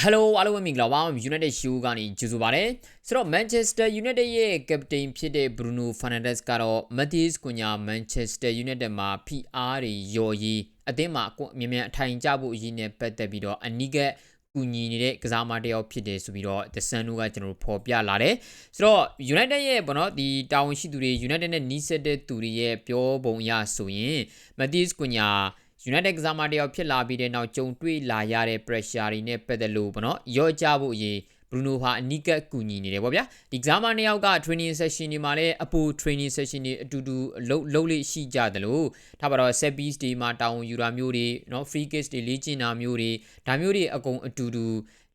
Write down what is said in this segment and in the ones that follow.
Hello အားလုံးပဲမင်္ဂလာပါ United Show ကနေကြိုဆိုပါရစေဆိုတော့ Manchester United ရဲ့ captain ဖြစ်တဲ့ Bruno Fernandes ကတော့ Matheus Cunha Manchester United မှာ PR တွေရော်ရေးအသင်းမှာအမြင်မြန်အထိုင်ကျဖို့အရေးနဲ့ပတ်သက်ပြီးတော့အနိကကူညီနေတဲ့ကစားမတယောက်ဖြစ်တယ်ဆိုပြီးတော့ The Sun တို့ကကျွန်တော်တို့ဖော်ပြလာတယ်ဆိုတော့ United ရဲ့ဘောနော်ဒီတာဝန်ရှိသူတွေ United နဲ့နီးစပ်တဲ့သူတွေရဲ့ပြောပုံအရဆိုရင် Matheus Cunha United ကစားမတယောက်ဖြစ်လာပြီးတဲ့နောက်ကြုံတွေ့လာရတဲ့ pressure တွေနဲ့ပတ်သက်လို့ပေါ့နော်ရော့ကြဖို့အရေး Bruno ဟာအနိကကူညီနေတယ်ပေါ့ဗျာဒီကစားမနှစ်ယောက်က training session တွေမှာလည်းအပူ training session တွေအတူတူလုံးလုံးလေးရှိကြတယ်လို့ထားပါတော့ set piece တွေမှာတောင်းယူတာမျိုးတွေเนาะ free kicks တွေလေ့ကျင့်တာမျိုးတွေဒါမျိုးတွေအကုန်အတူတူ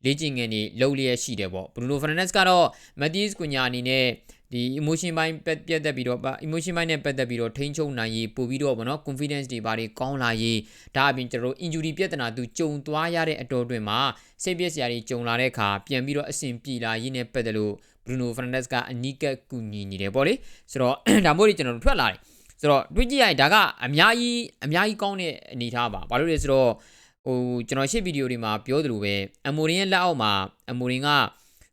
လေ့ကျင့်ငန်းတွေလုံးလျက်ရှိတယ်ပေါ့ Bruno Fernandes ကတော့ Matheus Cunha အနေနဲ့ ဒီ emotion ဘိုင်းပြတ်သက်ပြီးတော့ emotion ဘိုင်းနဲ့ပတ်သက်ပြီးတော့ထိန်းချုပ်နိုင်ရေးပို့ပြီးတော့ဗောနော် confidence တွေဘာတွေကောင်းလာရေးဒါအပြင်ကျွန်တော်တို့ injury ပြဿနာသူကြုံသွားရတဲ့အတော်တွင်မှာစိတ်ပြည့်စရာတွေကြုံလာတဲ့အခါပြန်ပြီးတော့အဆင်ပြေလာရေးနဲ့ပတ်သက်လို့ Bruno Fernandes ကအနီးကပ်ကူညီနေတယ်ပေါ့လေဆိုတော့ဒါမို့ဒီကျွန်တော်တို့ထွက်လာတယ်ဆိုတော့တွေးကြည့်ရရင်ဒါကအများကြီးအများကြီးကောင်းတဲ့အနေအထားပါဘာလို့လဲဆိုတော့ဟိုကျွန်တော်ရှေ့ဗီဒီယိုတွေမှာပြောသလိုပဲအမိုရင်ရဲ့လက်အောက်မှာအမိုရင်က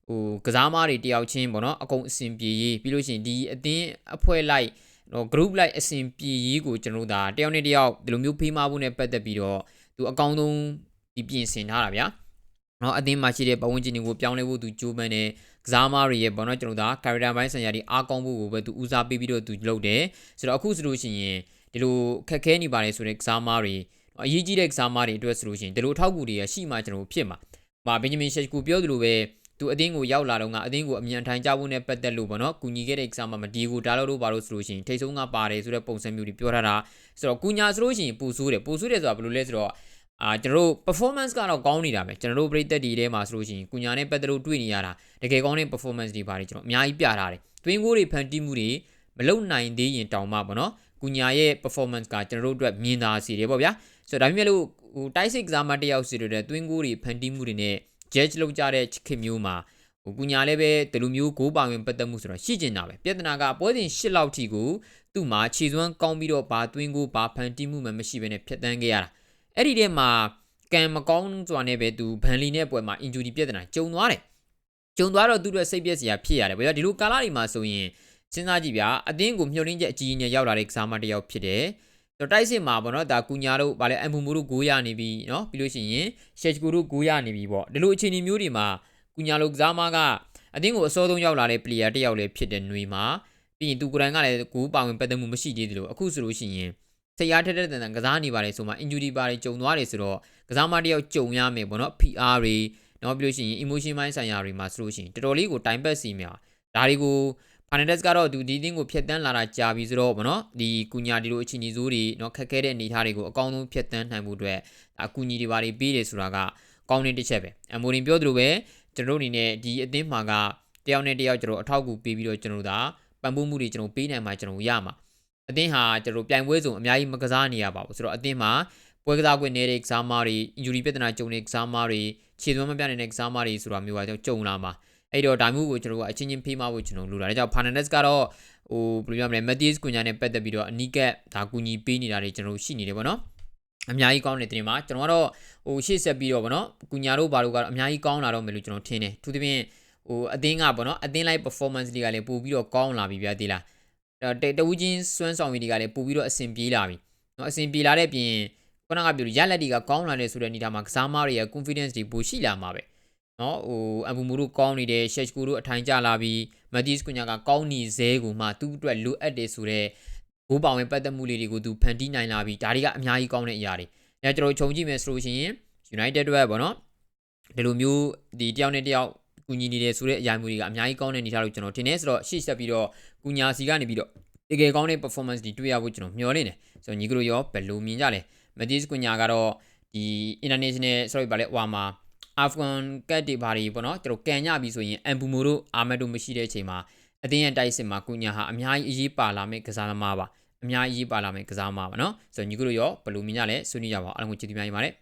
ဟိုကစားမားတွေတယောက်ချင်းပေါ့နော်အကုန်အဆင်ပြေရေးပြီးလို့ရှိရင်ဒီအသင်းအဖွဲ့လိုက်တော့ group လိုက်အဆင်ပြေရေးကိုကျွန်တော်တို့ဒါတယောက်နဲ့တယောက်ဒီလိုမျိုးဖေးမဖို့နဲ့ပတ်သက်ပြီးတော့သူအကောင်းဆုံးဒီပြင်ဆင်ထားတာဗျာနော်အသင်းမှာရှိတဲ့ပတ်ဝန်းကျင်တွေကိုပြောင်းလဲဖို့သူကြိုးပမ်းတယ်ကစားမားတွေရဲ့ပေါ့နော်ကျွန်တော်တို့ဒါ character ဘိုင်းဆိုင်ရာတွေအားကောင်းဖို့ကိုပဲသူဦးစားပေးပြီးတော့သူလုပ်တယ်ဆိုတော့အခုဆိုလို့ရှိရင်ဒီလိုခက်ခဲနေပါတယ်ဆိုတဲ့ကစားမားတွေအရေးကြီးတဲ့ကစားမားတွေအတွက်ဆိုလို့ရှိရင်ဒီလိုအထောက်အကူတွေရရှိမှကျွန်တော်ဖြစ်မှာ။မာဘင်ဂျမင်ရှက်ကူပြောသလိုပဲ သူအသင်းကိုရောက်လာတော့ကအသင်းကိုအမြန်ထိုင်ကြဖို့နဲ့ပတ်သက်လို့ပေါ့နော်။ကူညီခဲ့တဲ့ exam မှာဒီကိုဒါလို့လို့ပါလို့ဆိုလို့ရှိရင်ထိတ်ဆုံးကပါတယ်ဆိုတဲ့ပုံစံမျိုးတွေပြောထားတာဆိုတော့ကူညာဆိုလို့ရှိရင်ပူဆိုးတယ်ပူဆိုးတယ်ဆိုတာဘယ်လိုလဲဆိုတော့အာကျွန်တော်တို့ performance ကတော့ကောင်းနေတာပဲကျွန်တော်တို့ပြည်သက်တွေထဲမှာဆိုလို့ရှိရင်ကုညာနဲ့ပတ်သက်လို့တွေ့နေရတာတကယ်ကောင်းတဲ့ performance တွေပါတယ်ကျွန်တော်အများကြီးပြထားတယ်တွင်းကိုတွေဖန်တီးမှုတွေမလုံနိုင်သေးရင်တောင်မှပေါ့နော်ကုညာရဲ့ performance ကကျွန်တော်တို့အတွက်မြင်သာစေတယ်ပေါ့ဗျာဆိုတော့ဒါပေမဲ့လို့ဟိုတိုက်စစ်ကစားမတယောက်စီတွေတဲ့တွင်းကိုတွေဖန်တီးမှုတွေနဲ့ judge လုပ်ကြတဲ့ခေတ်မျိုးမှာဟိုကုညာလည်းပဲဒီလိုမျိုးဂိုးပါဝင်ပတ်သက်မှုဆိုတော့ရှိကျင်တာပဲပြဿနာကပွဲစဉ်၈လောက်ထိကိုသူ့မှာခြေစွမ်းကောင်းပြီးတော့ဘာတွင်းကိုဘာဖန်တီးမှုမှမရှိဘဲနဲ့ဖျက်ဆီးခဲ့ရတာအဲ့ဒီထဲမှာကံမကောင်းစွာနဲ့ပဲသူဗန်လီနဲ့ပွဲမှာ injury ပြဿနာကြုံသွားတယ်ကြုံသွားတော့သူတို့စိတ်ပြည့်စရာဖြစ်ရတယ်ဗျာဒီလိုကာလတွေမှာဆိုရင်စဉ်းစားကြည့်ဗျာအသင်းကိုမျှော်လင့်ချက်အကြီးကြီးနဲ့ရောက်လာတဲ့ကစားမတစ်ယောက်ဖြစ်တယ် တော့တိုက်စစ်မှာပေါ့နော်ဒါကူညာတို့ဗာလဲအမ်ဖူမူတို့900ရနေပြီနော်ပြီးလို့ရှိရင်ရှက်ချ်ကူတို့900နေပြီပေါ့ဒီလိုအခြေအနေမျိုးတွေမှာကူညာလိုကစားမကအသင်းကိုအစောဆုံးရောက်လာတဲ့ player တစ်ယောက်လည်းဖြစ်တဲ့ຫນွေမှာပြီးရင်သူကိုယ်တိုင်ကလည်းကိုယ်ပါဝင်ပတ်သက်မှုမရှိသေးသလိုအခုဆိုလို့ရှိရင်ဆရာထက်တဲ့တန်တန်ကစားနေပါတယ်ဆိုမှ injury ပါတယ်ကြုံသွားတယ်ဆိုတော့ကစားမတစ်ယောက်ကြုံရမယ်ပေါ့နော် PR တွေနော်ပြီးလို့ရှိရင် emotion ပိုင်းဆိုင်ရာတွေမှာဆိုလို့ရှိရင်တော်တော်လေးကို time pass စီမြာဒါတွေကို ဖာနက်ဒက်စ်ကတော့သူဒီတင်းကိုဖျက်တမ်းလာတာကြာပြီဆိုတော့ဗောနော်ဒီကူညာဒီလိုအချင်းကြီးစိုးတွေเนาะခက်ခဲတဲ့အနေအထားတွေကိုအကောင်းဆုံးဖျက်တမ်းနိုင်မှုအတွက်အကူညီတွေပါတွေပေးတယ်ဆိုတာကကောင်းတဲ့တစ်ချက်ပဲအမိုရင်ပြောသလိုပဲကျွန်တော်တို့အနေနဲ့ဒီအသင်းမှာကတယောက်နဲ့တယောက်ကျွန်တော်အထောက်အကူပေးပြီးတော့ကျွန်တော်တို့ဒါပံ့ပိုးမှုတွေကျွန်တော်ပေးနိုင်မှာကျွန်တော်ရမှာအသင်းဟာကျွန်တော်ပြိုင်ပွဲစုံအများကြီးမကစားနေရပါဘူးဆိုတော့အသင်းမှာပွဲကစားခွင့်နေတဲ့ကစားမတွေ injury ပြဿနာကြုံတဲ့ကစားမတွေခြေသွမ်းမပြနေတဲ့ကစားမတွေဆိုတာမျိုးကကျွန်တော်ကြုံလာမှာ အဲ့တော့ဒါမျိုးကိုကျွန်တော်ကအချင်းချင်းဖေးမဖို့ကျွန်တော်လိုတာဒါကြောင့် Fernandez ကတော့ဟိုဘယ်လိုပြောမလဲ Matheus Cunha နဲ့ပတ်သက်ပြီးတော့အနီးကပ်ဒါကူညီပေးနေတာတွေကျွန်တော်ရှိနေတယ်ပေါ့နော်အများကြီးကောင်းတဲ့တင်မှာကျွန်တော်ကတော့ဟိုရှေ့ဆက်ပြီးတော့ဗောနော်ကုညာတို့ဘာလို့ကတော့အများကြီးကောင်းလာတော့မယ်လို့ကျွန်တော်ထင်တယ်သူသဖြင့်ဟိုအသင်းကဗောနော်အသင်းလိုက် performance တွေကလည်းပို့ပြီးတော့ကောင်းလာပြီဗျာဒီလားတတဝူးချင်းစွမ်းဆောင်ရည်တွေကလည်းပို့ပြီးတော့အဆင်ပြေလာပြီနော်အဆင်ပြေလာတဲ့ပြင်ခုနကပြောရလက်တွေကကောင်းလာတယ်ဆိုတဲ့အနေထားမှာကစားမတွေရဲ့ confidence တွေပိုရှိလာမှာပဲ နော်ဟိုအဘူမူတို့ကောင်းနေတယ်ရှက်ကူတို့အထိုင်ကျလာပြီးမက်တီစ်ကွညာကကောင်းနေစဲကိုမှသူ့အတွက်လိုအပ်တယ်ဆိုတော့ဂိုးပောင်ဝင်ပတ်သက်မှုလေးတွေကိုသူဖန်တီးနိုင်လာပြီးဒါတွေကအများကြီးကောင်းတဲ့အရာတွေအဲကျွန်တော်ခြုံကြည့်မယ်ဆိုလို့ရှိရင် United အတွက်ပေါ့နော်ဒီလိုမျိုးဒီတယောက်နဲ့တယောက်ကူညီနေတယ်ဆိုတဲ့အရာမျိုးတွေကအများကြီးကောင်းတဲ့အနေထားလို့ကျွန်တော်ထင်တယ်ဆိုတော့ရှေ့ဆက်ပြီးတော့ကူညာစီကနေပြီးတော့တကယ်ကောင်းတဲ့ performance တွေတွေ့ရဖို့ကျွန်တော်မျှော်လင့်တယ်ဆိုတော့ညီကတို့ရောဘယ်လိုမြင်ကြလဲမက်တီစ်ကွညာကတော့ဒီ international sorry ဗာလဲဟွာမှာ အာဖဂန်ကတ်တွေဘာတွေပေါ့နော်ကျွန်တော်ကန်ညပြီဆိုရင်အမ်ဘူမိုတို့အာမက်တို့မရှိတဲ့အချိန်မှာအတင်းရဲ့တိုက်စစ်မှာကုညာဟာအများကြီးအရေးပါလာမယ့်ကစားသမားပါအများကြီးပါလာမယ့်ကစားသမားပါနော်ဆိုတော့ညီကတို့ရောဘယ်လိုမြင်ကြလဲဆွေးနွေးကြပါအောင်အားလုံးကိုကျေးဇူးများကြီးပါတယ်